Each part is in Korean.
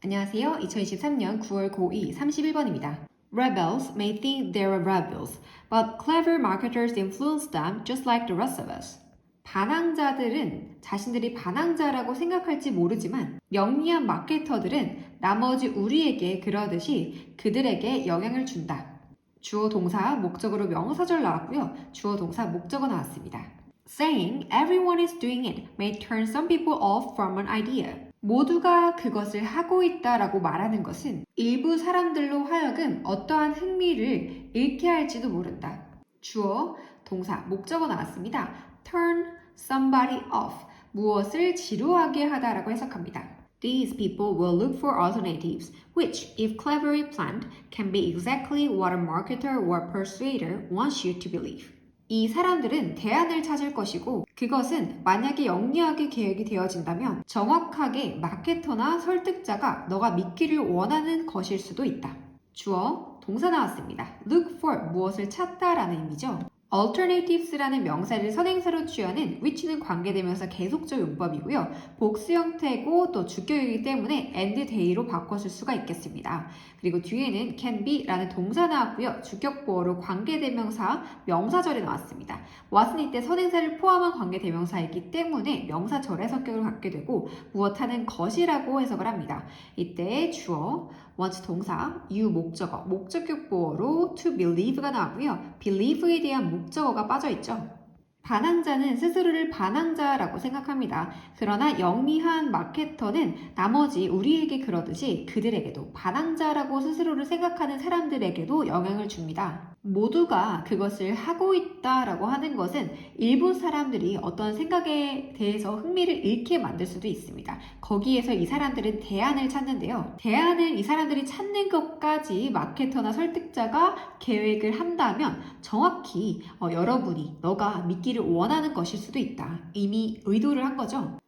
안녕하세요. 2023년 9월 고2 31번입니다. Rebels may think they're rebels, but clever marketers influence them just like the rest of us. 반항자들은 자신들이 반항자라고 생각할지 모르지만 영리한 마케터들은 나머지 우리에게 그러듯이 그들에게 영향을 준다. 주어 동사 목적으로 명사절 나왔고요. 주어 동사 목적어 나왔습니다. Saying everyone is doing it may turn some people off from an idea. 모두가 그것을 하고 있다라고 말하는 것은 일부 사람들로 하여금 어떠한 흥미를 잃게 할지도 모른다. 주어, 동사, 목적어 나왔습니다. turn somebody off. 무엇을 지루하게 하다라고 해석합니다. These people will look for alternatives, which, if cleverly planned, can be exactly what a marketer or persuader wants you to believe. 이 사람들은 대안을 찾을 것이고 그것은 만약에 영리하게 계획이 되어진다면 정확하게 마케터나 설득자가 너가 믿기를 원하는 것일 수도 있다. 주어, 동사 나왔습니다. look for 무엇을 찾다 라는 의미죠. Alternatives라는 명사를 선행사로 취하는 which는 관계대명사 계속적 용법이고요. 복수 형태고 또 주격이기 때문에 and day로 바꿔줄 수가 있겠습니다. 그리고 뒤에는 can be라는 동사 나왔고요. 주격 보어로 관계대명사 명사절이 나왔습니다. what은 이때 선행사를 포함한 관계대명사이기 때문에 명사절의 성격을 갖게 되고 무엇하는 것이라고 해석을 합니다. 이때 주어, want 동사, you 목적어, 목적격 보어로 to believe가 나왔고요. believe에 대한 목적어가 빠져 있죠. 반항자는 스스로를 반항자라고 생각합니다. 그러나 영리한 마케터는 나머지 우리에게 그러듯이 그들에게도 반항자라고 스스로를 생각하는 사람들에게도 영향을 줍니다. 모두가 그것을 하고 있다라고 하는 것은 일부 사람들이 어떤 생각에 대해서 흥미를 잃게 만들 수도 있습니다. 거기에서 이 사람들은 대안을 찾는데요. 대안을 이 사람들이 찾는 것까지 마케터나 설득자가 계획을 한다면 정확히 어, 여러분이 너가 믿기를 원하는 것일 수도 있다. 이미 의도를 한 거죠.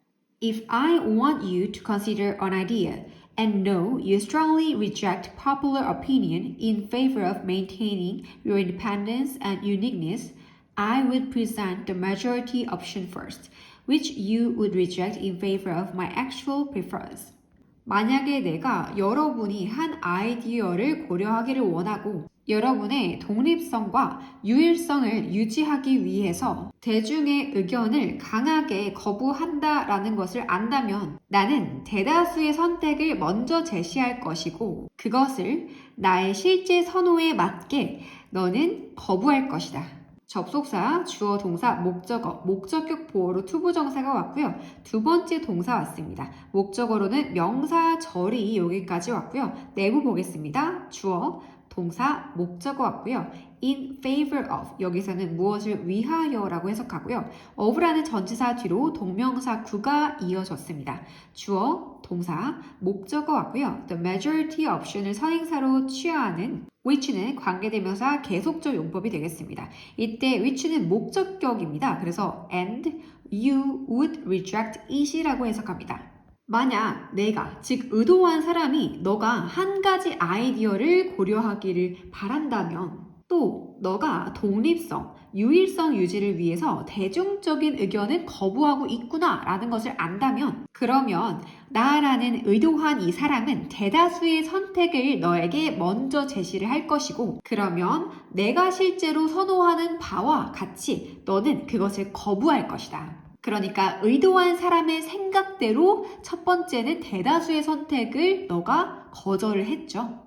If I want you to consider an idea and know you strongly reject popular opinion in favor of maintaining your independence and uniqueness, I would present the majority option first, which you would reject in favor of my actual preference. 만약에 내가 여러분이 한 아이디어를 고려하기를 원하고 여러분의 독립성과 유일성을 유지하기 위해서 대중의 의견을 강하게 거부한다라는 것을 안다면 나는 대다수의 선택을 먼저 제시할 것이고 그것을 나의 실제 선호에 맞게 너는 거부할 것이다. 접속사, 주어, 동사, 목적어, 목적격 보어로 투부정사가 왔고요. 두 번째 동사 왔습니다. 목적어로는 명사, 절이 여기까지 왔고요. 내부 보겠습니다. 주어, 동사, 목적어 왔고요. in favor of 여기서는 무엇을 위하여라고 해석하고요. of라는 전치사 뒤로 동명사 구가 이어졌습니다. 주어, 동사, 목적어 왔고요. the majority option을 선행사로 취하는 which는 관계대명사 계속적 용법이 되겠습니다. 이때 which는 목적격입니다. 그래서 and you would reject it이라고 해석합니다. 만약 내가, 즉 의도한 사람이 너가 한 가지 아이디어를 고려하기를 바란다면 또 너가 독립성, 유일성 유지를 위해서 대중적인 의견을 거부하고 있구나 라는 것을 안다면 그러면 나라는 의도한 이 사람은 대다수의 선택을 너에게 먼저 제시를 할 것이고 그러면 내가 실제로 선호하는 바와 같이 너는 그것을 거부할 것이다. 그러니까 의도한 사람의 생각대로 첫 번째는 대다수의 선택을 너가 거절을 했죠.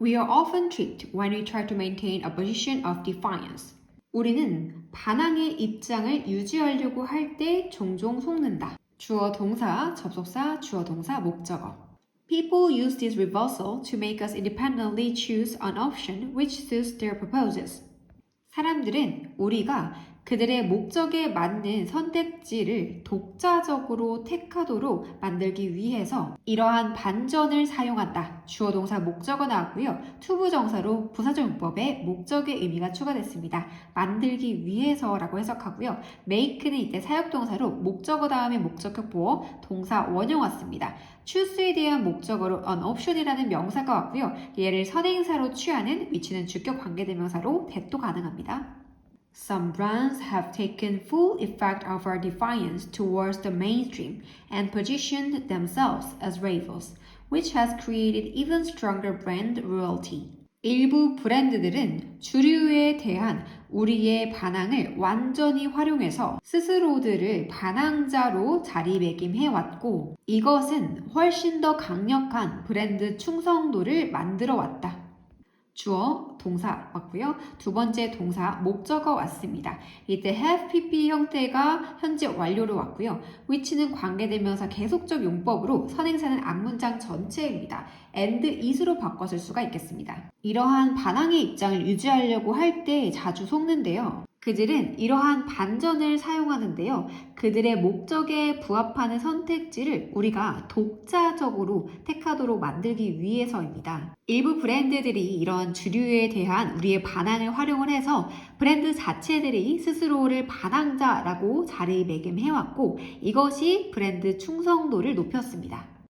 We are often tricked when we try to maintain a position of defiance. 우리는 반항의 입장을 유지하려고 할 때 종종 속는다. 주어 동사, 접속사, 주어 동사, 목적어. People use this reversal to make us independently choose an option which suits their purposes. 사람들은 우리가 그들의 목적에 맞는 선택지를 독자적으로 택하도록 만들기 위해서 이러한 반전을 사용한다. 주어 동사 목적어 나왔고요. 투부정사로 부사적용법에 목적의 의미가 추가됐습니다. 만들기 위해서라고 해석하고요. make는 이때 사역동사로 목적어 다음에 목적격 보어 동사 원형 왔습니다. choose에 대한 목적어로 an option이라는 명사가 왔고요. 얘를 선행사로 취하는 위치는 주격 관계대명사로 대도 가능합니다. Some brands have taken full effect of our defiance towards the mainstream and positioned themselves as rivals. which has created even stronger brand loyalty. 일부 브랜드들은 주류에 대한 우리의 반항을 완전히 활용해서 스스로들을 반항자로 자리매김해왔고 이것은 훨씬 더 강력한 브랜드 충성도를 만들어 왔다. 주어 동사 왔고요. 두 번째 동사 목적어 왔습니다. 이때 have pp 형태가 현재 완료로 왔고요. which는 관계대명사 계속적 용법으로 선행사는 앞문장 전체입니다. and is로 쓸 수가 있겠습니다. 이러한 반항의 입장을 유지하려고 할 때 자주 속는데요. 그들은 이러한 반전을 사용하는데요. 그들의 목적에 부합하는 선택지를 우리가 독자적으로 택하도록 만들기 위해서입니다. 일부 브랜드들이 이런 주류에 대한 우리의 반항을 활용을 해서 브랜드 자체들이 스스로를 반항자라고 자리매김해왔고 이것이 브랜드 충성도를 높였습니다.